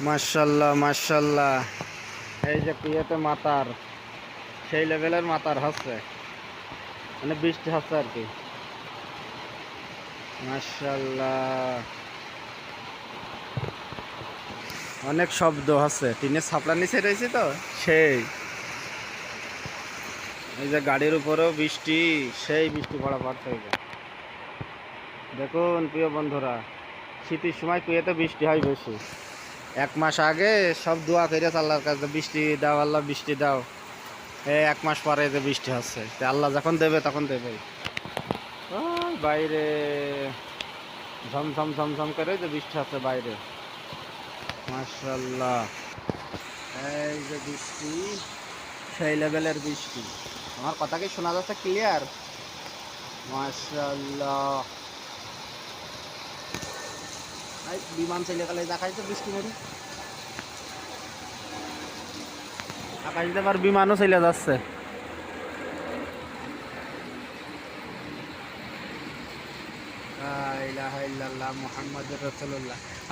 মার্শাল্লাহ মার্শাল্লাহ এই যে কুয়েতে মাতার, সেই লেভেলের মাতার হচ্ছে। মানে বৃষ্টি হচ্ছে আর কি। মার্শাল্লাহ অনেক শব্দ হচ্ছে। টিনের ছাপড়ার নিচে রয়েছে তো? সেই। এই যে গাড়ির উপরেও বৃষ্টি, সেই বৃষ্টি পড়া যে। দেখুন প্রিয় বন্ধুরা, শীতের সময় কুয়েতে বৃষ্টি হয় বেশি। এক মাস আগে সব দোয়া করে আল্লাহর কাছে, বৃষ্টি দাও আল্লাহ, বৃষ্টি দাও। এই এক মাস পরে যে বৃষ্টি হচ্ছে আল্লাহ যখন দেবে, তখন দেবে। বাইরে ঝমঝম ঝমঝম করে যে বৃষ্টি হচ্ছে বাইরে। মার্শাল্লাহ এই যে বৃষ্টি, সেই লেভেলের বৃষ্টি। আমার কথা কি শোনা যাচ্ছে ক্লিয়ার মার্শাল্লাহ এই বিমান চলে গেলে দেখাই তো বৃষ্টি মরি আকাশ দিয়ে আবার বিমানও চলে যাচ্ছে।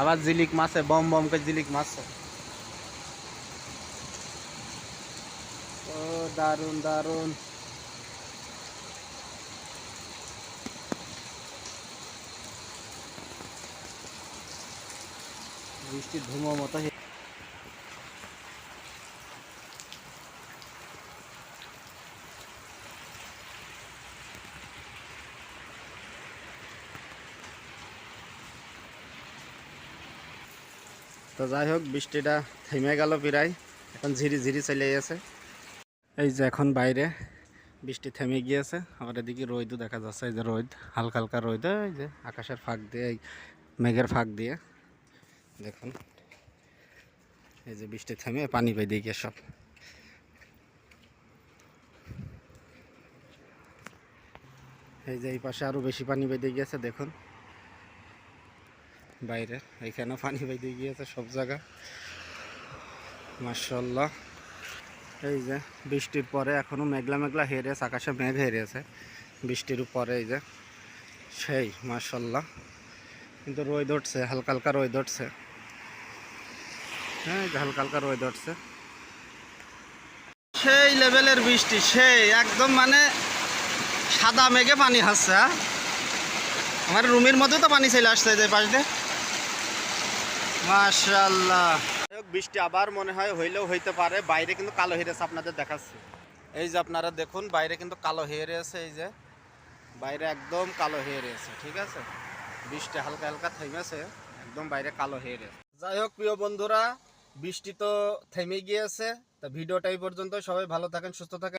আবার জিলিক মাছে বম বম করে জিলিক মাছে ও দারুণ দারুণ বৃষ্টির ধুমো মতো তো যাই হোক, বৃষ্টিটা থেমে গেল প্রায়। এখন ঝিরি ঝিরি চলে গেছে। এই যে এখন বাইরে বৃষ্টি থেমে গিয়েছে। আবার এদিকে রোদও দেখা যাচ্ছে, এই যে রোদ, হালকা হালকা রোদ, এই যে আকাশের ফাঁক দিয়ে, এই মেঘের ফাঁক দিয়ে। দেখুন। এই যে বৃষ্টি থেমে পানি বেঁধে গিয়ে সব। এই যে এই পাশে আরও বেশি পানি বেঁধে গিয়েছে, দেখুন। বাইরে এখানেও পানি বেঁধে গিয়েছে সব জায়গা। মার্শাল্লাহ এই যে বৃষ্টির পরে এখনও মেঘলা মেঘলা হেরেছে আকাশে মেঘ হেরেছে বৃষ্টির পরে এই যে, সেই মার্শাল্লাহ কিন্তু রোদ উঠছে, হালকা হালকা রোদ উঠছে। হ্যাঁ হালকা হালকা রোদ উঠছে। সেই লেভেলের বৃষ্টি, সেই, একদম মানে সাদা মেঘে পানি হাসছে হ্যাঁ? আমার রুমের মধ্যে তো পানি আসছে এই যে পাশ দিয়ে। মাশাল্লাহ বৃষ্টি আবার মনে হয় হইলেও হইতে পারে, বাইরে কিন্তু কালো হেরেছে আপনাদের দেখাচ্ছি। এই যে আপনারা দেখুন, বাইরে কিন্তু কালো হয়ে রয়েছে এই যে। বাইরে একদম কালো হয়ে রয়েছে ঠিক আছে? বৃষ্টি হালকা হালকা থেমেছে, একদম বাইরে কালো হয়ে রয়েছে যাই হোক, প্রিয় বন্ধুরা বৃষ্টি তো থেমে গিয়েছে তা ভিডিওটা এই পর্যন্ত সবাই ভালো থাকেন সুস্থ থাকেন।